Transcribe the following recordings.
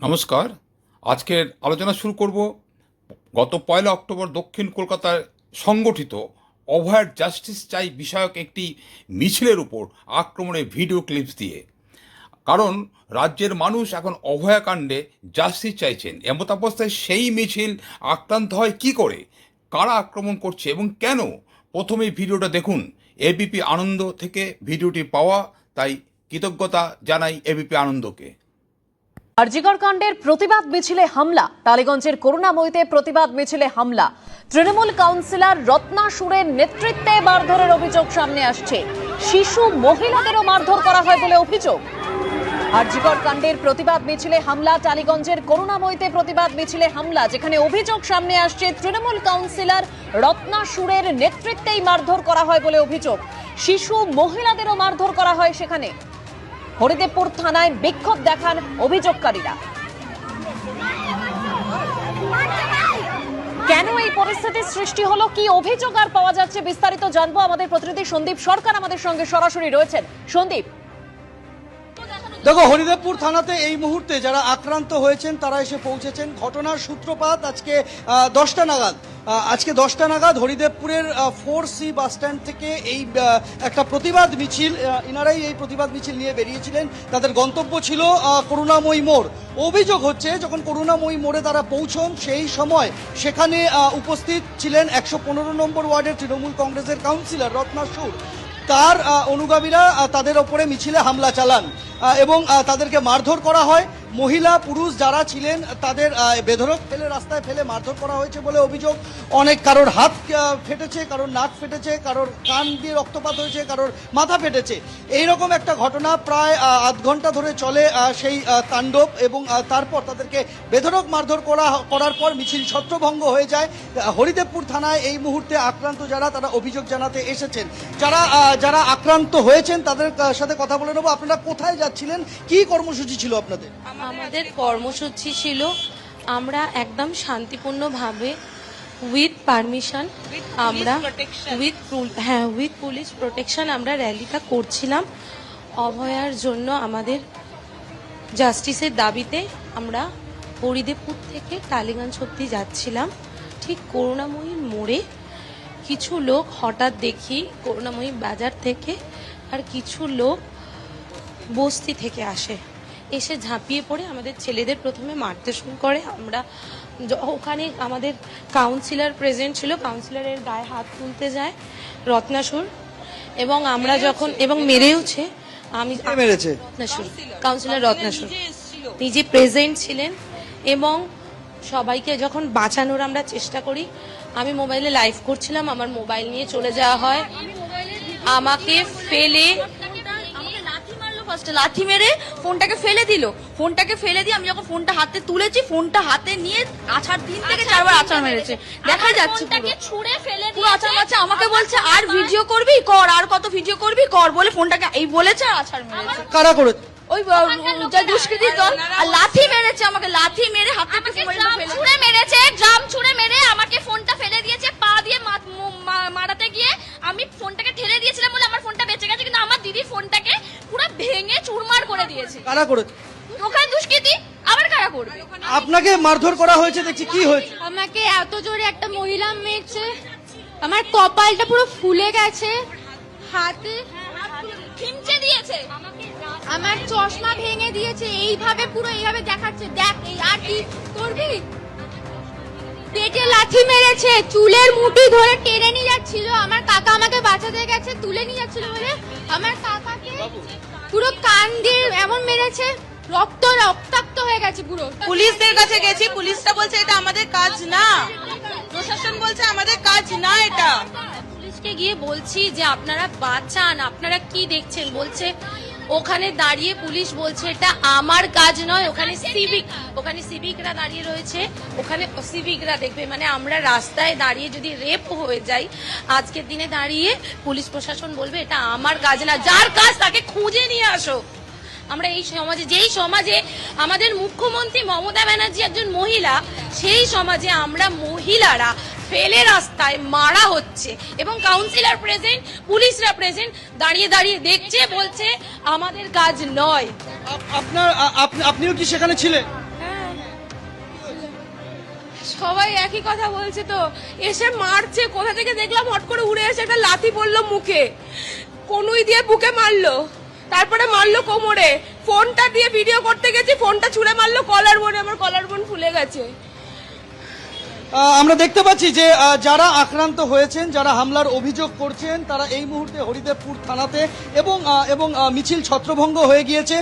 নমস্কার। আজকের আলোচনা শুরু করব গত পয়লা অক্টোবর দক্ষিণ কলকাতায় সংগঠিত অভয়ার জাস্টিস চাই বিষয়ক একটি মিছিলের উপর আক্রমণের ভিডিও ক্লিপস দিয়ে। কারণ রাজ্যের মানুষ এখন অভয়াকাণ্ডে জাস্টিস চাইছেন। এমত অবস্থায় সেই মিছিল আক্রান্ত হয় কি করে? কারা আক্রমণ করছে এবং কেন? প্রথমেই ভিডিওটা দেখুন। এবিপি আনন্দ থেকে ভিডিওটি পাওয়া, তাই কৃতজ্ঞতা জানাই এবিপি আনন্দকে। আরজিকর কাণ্ডের প্রতিবাদ মিছিলে হামলা। টালিগঞ্জের করুণাময়ীতে প্রতিবাদ মিছিলে হামলা। তৃণমূল কাউন্সিলর রত্না সুরের নেতৃত্বে মারধরের অভিযোগ সামনে আসছে। শিশু মহিলাদেরও মারধর করা হয় বলে অভিযোগ। আরজিকর কাণ্ডের প্রতিবাদ মিছিলে হামলা, টালিগঞ্জের করুণাময়ীতে প্রতিবাদ মিছিলে হামলা, যেখানে অভিযোগ সামনে আসছে তৃণমূল কাউন্সিলর রত্না সুরের নেতৃত্বেই মারধর করা হয় বলে অভিযোগ। শিশু মহিলাদেরও মারধর করা হয় সেখানে। হরিদেবপুর থানায় বিক্ষোভ দেখান অভিযোগকারীরা। কেন এই পরিস্থিতির সৃষ্টি হলো? কি অভিযোগ আর পাওয়া যাচ্ছে? বিস্তারিত জানব আমাদের প্রতিনিধি সন্দীপ সরকার আমাদের সঙ্গে সরাসরি রয়েছেন। সন্দীপ। দেখো, হরিদেবপুর থানাতে এই মুহূর্তে যারা আক্রান্ত হয়েছেন, তারা এসে পৌঁছেছেন। ঘটনার সূত্রপাত আজকে দশটা নাগাদ। আজকে দশটা নাগাদ হরিদেবপুরের ফোর সি বাস স্ট্যান্ড থেকে এই একটা প্রতিবাদ মিছিল ইনারাই এই প্রতিবাদ মিছিল নিয়ে বেরিয়েছিলেন। তাদের গন্তব্য ছিল করুণাময়ী মোড়। অভিযোগ হচ্ছে, যখন করুণাময়ী মোড়ে তারা পৌঁছন, সেই সময় সেখানে উপস্থিত ছিলেন একশো পনেরো নম্বর ওয়ার্ডের তৃণমূল কংগ্রেসের কাউন্সিলর রত্না সুর। তার অনুগামীরা তাদের ওপরে মিছিলে হামলা চালান এবং তাদেরকে মারধর করা হয়। মহিলা পুরুষ যারা ছিলেন তাদের আহ, বেধড়ক ফেলে রাস্তায় ফেলে মারধর করা হয়েছে বলে অভিযোগ। অনেক কারোর হাত ফেটেছে কারোর নাক ফেটেছে কারোর কান দিয়ে রক্তপাত হয়েছে কারোর মাথা ফেটেছে। এই রকম একটা ঘটনা প্রায় আধ ঘণ্টা ধরে চলে সেই তাণ্ডব এবং তারপর তাদেরকে বেধড়ক মারধর করা করার পর মিছিল ছত্রভঙ্গ হয়ে যায়। হরিদেবপুর থানায় এই মুহূর্তে আক্রান্ত যারা তারা অভিযোগ জানাতে এসেছেন। যারা যারা আক্রান্ত হয়েছেন তাদের সাথে কথা বলে নেব। আপনারা কোথায় যাচ্ছিলেন? কি কর্মসূচি ছিল আপনাদের? আমাদের কর্মসূচি ছিল আমরা একদম শান্তিপূর্ণভাবে উইথ পারমিশন আমরা উইথ হ্যাঁ উইথ পুলিশ প্রোটেকশন আমরা র্যালিটা করছিলাম। অভয়ার জন্য আমাদের জাস্টিসের দাবিতে আমরা হরিদেবপুর থেকে টালিগঞ্জ অব্দি যাচ্ছিলাম। ঠিক করুণাময়ীর মোড়ে কিছু লোক হঠাৎ দেখি করুণাময়ী বাজার থেকে আর কিছু লোক বস্তি থেকে আসে। এসে ঝাঁপিয়ে পড়ে। আমাদের ছেলেদের প্রথমে মারতে শুরু করে। আমরা ওখানে আমাদের কাউন্সিলর প্রেজেন্ট ছিল। কাউন্সিলরের গায়ে হাত তুলতে যায় রত্নাসুর। এবং আমরা যখন এবং মেরেওছে আমি মেরেছে? রত্নাসুর। কাউন্সিলর রত্নাসুর। নিজে প্রেজেন্ট ছিলেন। এবং সবাইকে যখন বাঁচানোর আমরা চেষ্টা করি আমি মোবাইলে লাইভ করছিলাম। আমার মোবাইল নিয়ে চলে যাওয়া হয়। আমাকে ফেলে ফার্স্টে লাথি মেরে ফোনটাকে ফেলে দিল। ফোনটাকে ফেলে দিয়ে আমি যখন ফোনটা হাতে তুলেছি ফোনটা হাতে নিয়ে আছাড় তিন থেকে চারবার আছাড় মেরেছে। দেখা যাচ্ছে পুরো। ছুঁড়ে ফেলে পুরো আছাড় মারছে। আমাকে বলছে আর ভিডিও করবি? কর আর কত ভিডিও করবি? কর বলে ফোনটাকে এই বলেছে আর আছাড় মেরেছে। কারা করে ওই আহ, যা দুষ্কৃতি দল। আর লাথি মেরেছে আমাকে লাথি মেরে হাতে ফেলে ছুঁড়ে মেরেছে ড্রাম ছুঁড়ে মেরে আমাকে ফোনটা ফেলে দিয়েছে পা দিয়ে মা- মু- মা- মারাতে গিয়ে আমি ফোনটাকে ঠেলে দিয়েছিলাম বলে আমার ফোনটা বেঁচে গেছে কিন্তু আমার দিদি ফোনটাকে পুরো ভেঙে চুরমার করে দিয়েছে কারা করে ওখানে দুষ্কৃতি আবার কারা করবে? আপনাকে মারধর করা হয়েছে দেখছি কি হয়েছে? আমাকে এত জোরে একটা মহিলা মেরেছে আমার কপালটা পুরো ফুলে গেছে হাতে খিমচে দিয়েছে আমার চশমা ভেঙে দিয়েছে এইভাবে পুরো এইভাবে দেখাচ্ছে দেখ এই আর কি করবি? পেটে লাথি মেরেছে চুলের মুঠি ধরে টেনে নিয়ে যাচ্ছিল আমার কাকা আমাকে বাঁচাতে গেছে তুলে নিয়ে যাচ্ছিল বলে আমার কাকাকে পুরো কান দিয়ে এমন মেরেছে রক্ত রক্তাক্ত হয়ে গেছে পুরো। পুলিশদের কাছে গেছি পুলিশটা বলছে এটা আমাদের কাজ না। প্রশাসন বলছে আমাদের কাজ না এটা। পুলিশকে গিয়ে বলছি যে আপনারা বাঁচান আপনারা কি দেখছেন? বলছে ওখানে দাঁড়িয়ে পুলিশ বলছে, এটা আমার কাজ নয়, ওখানে সিভিক ওখানে সিভিকরা দাঁড়িয়ে রয়েছে, ওখানে সিভিকরা দেখবে। মানে আমরা রাস্তায় দাঁড়িয়ে যদি রেপ হয়ে যাই, আজকের দিনে দাঁড়িয়ে পুলিশ প্রশাসন বলবে, এটা আমার কাজ না, যার কাজ তাকে খুঁজে নিয়ে আসো। আমরা এই সমাজে, যেই সমাজে আমাদের মুখ্যমন্ত্রী মমতা ব্যানার্জি একজন মহিলা, সেই সমাজে আমরা মহিলারা ফেলে রাস্তায় মারা হচ্ছে। এবং কাউন্সিলর প্রেজেন্ট পুলিশরা প্রেজেন্ট দাঁড়িয়ে দাঁড়িয়ে দেখছে বলছে আমাদের কাজ নয়। আপনার আপ- আপনিও কি সেখানে ছিলেন? সবাই একই কথা বলছে তো। এসে মারছে কোথা থেকে দেখলাম হট করে উড়ে এসে একটা লাথি পড়ল মুখে। কনুই দিয়ে বুকে মারলো। তারপরে মারলো কোমরে। ফোনটা দিয়ে ভিডিও করতে গেছি ফোনটা ছুঁড়ে মারলো কলার বোনে আমার কলার বোন ফুলে গেছে। আমরা দেখতে পাচ্ছি যে যারা আক্রান্ত হয়েছেন, যারা হামলার অভিযোগ করছেন, তারা এই মুহূর্তে হরিদেবপুর থানাতে এবং এবং মিছিল ছত্রভঙ্গ হয়ে গিয়েছে।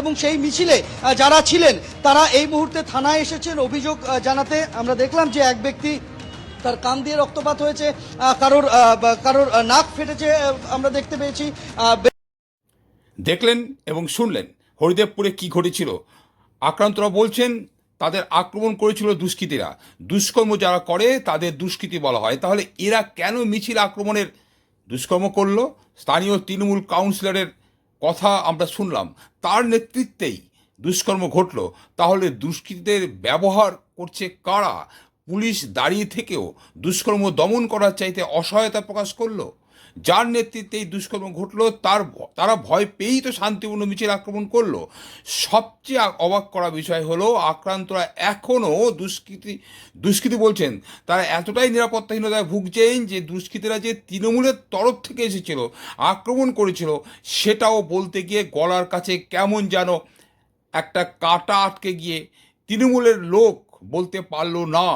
এবং সেই মিছিলে যারা ছিলেন, তারা এই মুহূর্তে থানায় এসেছেন অভিযোগ জানাতে। আমরা দেখলাম যে এক ব্যক্তি তার কান দিয়ে রক্তপাত হয়েছে কারোর কারোর নাক ফেটেছে আমরা দেখতে পেয়েছি। দেখলেন এবং শুনলেন হরিদেবপুরে কি ঘটেছিল। আক্রান্তরা বলছেন তাদের আক্রমণ করেছিল দুষ্কৃতীরা। দুষ্কর্ম যারা করে, তাদের দুষ্কৃতী বলা হয়। তাহলে এরা কেন মিছিল আক্রমণের দুষ্কর্ম করল? স্থানীয় তৃণমূল কাউন্সিলরের কথা আমরা শুনলাম। তার নেতৃত্বেই দুষ্কর্ম ঘটলো। তাহলে দুষ্কৃতীদের ব্যবহার করছে কারা? পুলিশ দাঁড়িয়ে থেকেও দুষ্কর্ম দমন করার চাইতে অসহায়তা প্রকাশ করল? যার নেতৃত্বে এই দুষ্কর্ম ঘটলো, তার তারা ভয় পেয়েই তো শান্তিপূর্ণ মিছিল আক্রমণ করল। সবচেয়ে অবাক করা বিষয় হলো, আক্রান্তরা এখনও দুষ্কৃতি দুষ্কৃতি বলছেন, তারা এতটাই নিরাপত্তাহীনতায় ভুগছেন যে দুষ্কৃতীরা যে তৃণমূলের তরফ থেকে এসেছিল, আক্রমণ করেছিল, সেটাও বলতে গিয়ে গলার কাছে কেমন যেন একটা কাটা আটকে গিয়ে তৃণমূলের লোক বলতে পারল না।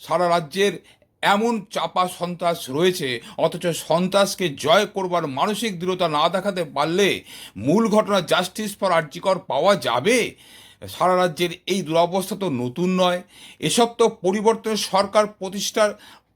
সারা রাজ্যের এমন চাপা সন্ত্রাস রয়েছে, অথচ সন্ত্রাসকে জয় করবার মানসিক দৃঢ়তা না দেখাতে পারলে মূল ঘটনা জাস্টিস ফর আর্জিকর পাওয়া যাবে? সারা রাজ্যের এই দুরবস্থা তো নতুন নয়। এসব তো পরিবর্তনের সরকার প্রতিষ্ঠার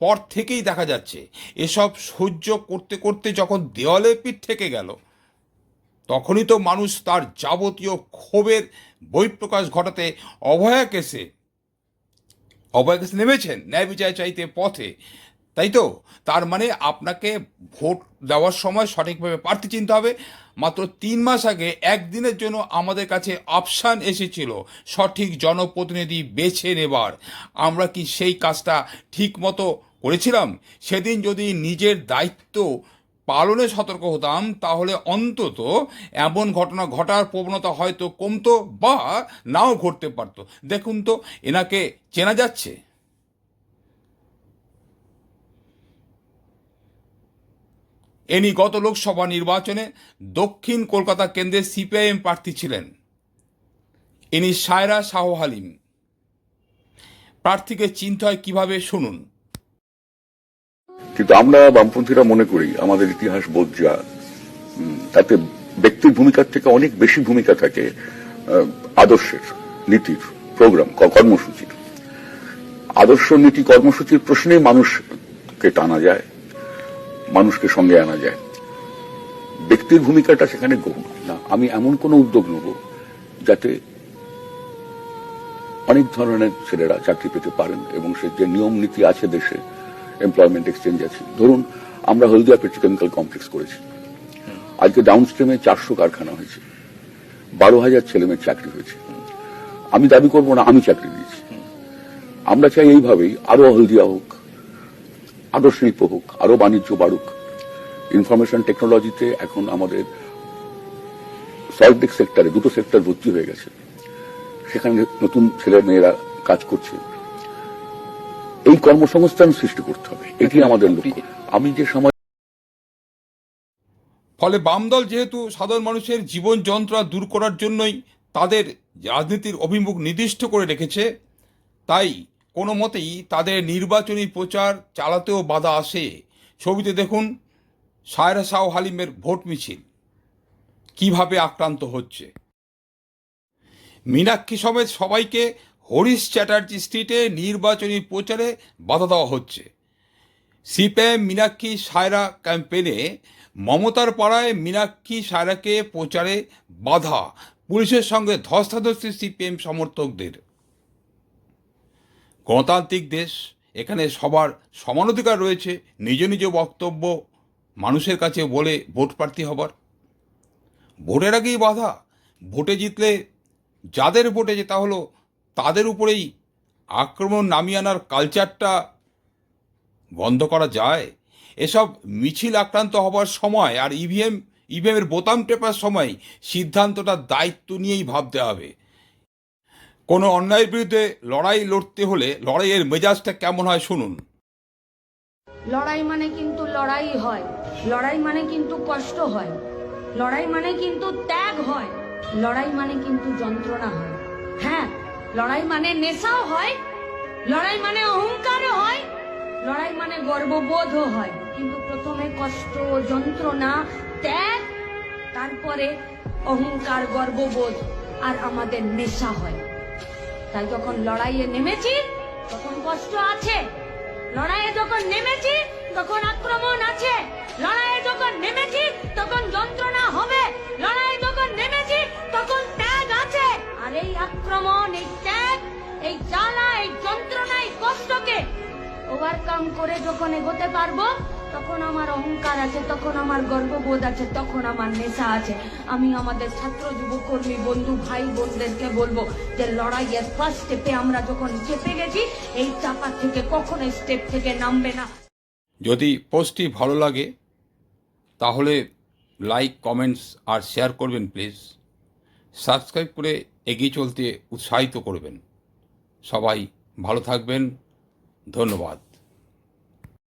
পর থেকেই দেখা যাচ্ছে। এসব সহ্য করতে করতে যখন দেওয়ালে পিঠ থেকে গেল, তখনই তো মানুষ তার যাবতীয় ক্ষোভের বহিঃপ্রকাশ ঘটাতে অভয়া কেসে অভয়া কেসে নেমেছেন, ন্যায় বিচার চাইতে পথে। তাই তো? তার মানে আপনাকে ভোট দেওয়ার সময় সঠিকভাবে প্রার্থী চিনতে হবে। মাত্র তিন মাস আগে একদিনের জন্য আমাদের কাছে অপশান এসেছিল, সঠিক জনপ্রতিনিধি বেছে নেবার। আমরা কি সেই কাজটা ঠিক মতো করেছিলাম? সেদিন যদি নিজের দায়িত্ব পালনে সতর্ক হতাম, তাহলে অন্তত এমন ঘটনা ঘটার প্রবণতা হয়তো কমতো বা নাও ঘটতে পারতো। দেখুন তো, এনাকে চেনা যাচ্ছে? এনি গত লোকসভা নির্বাচনে দক্ষিণ কলকাতা কেন্দ্রে সিপিআইএম প্রার্থী ছিলেন। ইনি সায়রা শাহ হালিম। প্রার্থীকে চিনতে হয় কীভাবে, শুনুন। কিন্তু আমরা বামপন্থীরা মনে করি, আমাদের ইতিহাস বোধ তাতে ব্যক্তির ভূমিকার থেকে অনেক বেশি ভূমিকা থাকে আদর্শের নীতির প্রোগ্রাম কর্মসূচির। আদর্শ নীতি, কর্মসূচির প্রশ্নে মানুষকে টানা যায়, মানুষকে সঙ্গে আনা যায়। ব্যক্তির ভূমিকাটা সেখানে গৌণ। না, আমি এমন কোন উদ্যোগ নেব যাতে অনেক ধরনের ছেলেরা চাকরি পেতে পারেন এবং সে যে নিয়ম নীতি আছে দেশে এমপ্লয়মেন্ট এক্সচেঞ্জ আছে। ধরুন, আমরা হলদিয়া পেট্রোকেমিক্যাল কমপ্লেক্স করেছি। আজকে ডাউন স্ট্রিমে চারশো কারখানা হয়েছে। বারো হাজার ছেলেমেয়ের চাকরি হয়েছে। আমি দাবি করব না, আমি চাকরি দিয়েছি। আমরা চাই এইভাবেই আরও হলদিয়া হোক, আরও শিল্প হোক, আরও বাণিজ্য বাড়ুক। ইনফরমেশন টেকনোলজিতে এখন আমাদের সল্টলেক সেক্টরে দুটো সেক্টর ভর্তি হয়ে গেছে। সেখানে নতুন ছেলে মেয়েরা কাজ করছে। এই কর্মসংস্থান সৃষ্টি করতে হবে। এটি আমাদের লক্ষ্য। আমি যে সময় ফলে বামদল যেহেতু সাধারণ মানুষের জীবন যন্ত্রণা দূর করার জন্যই তাদের রাজনীতির অভিমুখ নির্দিষ্ট করে রেখেছে তাই কোনো মতেই তাদের নির্বাচনী প্রচার চালাতেও বাধা আসে। ছবিতে দেখুন সায়রা শাহ হালিমের ভোট মিছিল। কীভাবে আক্রান্ত হচ্ছে? মীনাক্ষী সমেত সবাইকে হরিশ চ্যাটার্জি স্ট্রিটে নির্বাচনী প্রচারে বাধা দেওয়া হচ্ছে। সিপিএম মীনাক্ষী সায়রা ক্যাম্পেনে মমতার পাড়ায় মীনাক্ষী সায়রাকে প্রচারে বাধা, পুলিশের সঙ্গে ধস্তাধস্তি সিপিএম সমর্থকদের। গণতান্ত্রিক দেশ, এখানে সবার সমান অধিকার রয়েছে। নিজ নিজ বক্তব্য মানুষের কাছে বলে ভোট প্রার্থী হবার। ভোটের আগেই বাধা, ভোটে জিতলে যাদের ভোটে জেতা হলো তাদের উপরেই আক্রমণ নামিয়ে আনার কালচারটা বন্ধ করা যায়। এসব মিছিল আক্রান্ত হবার সময় আর ইভিএম ইভিএমের বোতাম টেপার সময় সিদ্ধান্তটা দায়িত্ব নিয়েই ভাবতে হবে। কোনো অন্যায়ের বিরুদ্ধে লড়াই লড়তে হলে লড়াইয়ের মেজাজটা কেমন হয় শুনুন। লড়াই মানে কিন্তু লড়াই হয়। লড়াই মানে কিন্তু কষ্ট হয়। লড়াই মানে কিন্তু ত্যাগ হয়। লড়াই মানে কিন্তু যন্ত্রণা হয়। হ্যাঁ লড়াই মানে নেশাও হয়, লড়াই মানে অহংকারও হয়, লড়াই মানে গর্ববোধও হয়। কিন্তু প্রথমে কষ্ট, যন্ত্রণা, ত্যাগ, তারপরে অহংকার, গর্ববোধ আর আমাদের নেশা হয়। তাই যখন লড়াইয়ে নেমেছি, তখন কষ্ট আছে। লড়াইয়ে যখন নেমেছি, তখন আক্রমণ আছে। লড়াইয়ে যখন নেমেছি ওভারকাম করে যখন এগোতে পারব, তখন আমার অহংকার আছে, তখন আমার গর্ববোধ আছে, তখন আমার নেশা আছে। আমি আমাদের ছাত্র, যুবকর্মী, বন্ধু, ভাই, বোনদেরকে বলব যে লড়াইয়ের ফার্স্ট স্টেপে আমরা যখন চেপে গেছি, এই চাপা থেকে কখনো স্টেপ থেকে নামবে না। যদি পোস্টটি ভালো লাগে, তাহলে লাইক কমেন্টস আর শেয়ার করবেন প্লিজ সাবস্ক্রাইব করে এগিয়ে চলতে উৎসাহিত করবেন। সবাই ভালো থাকবেন। ধন্যবাদ।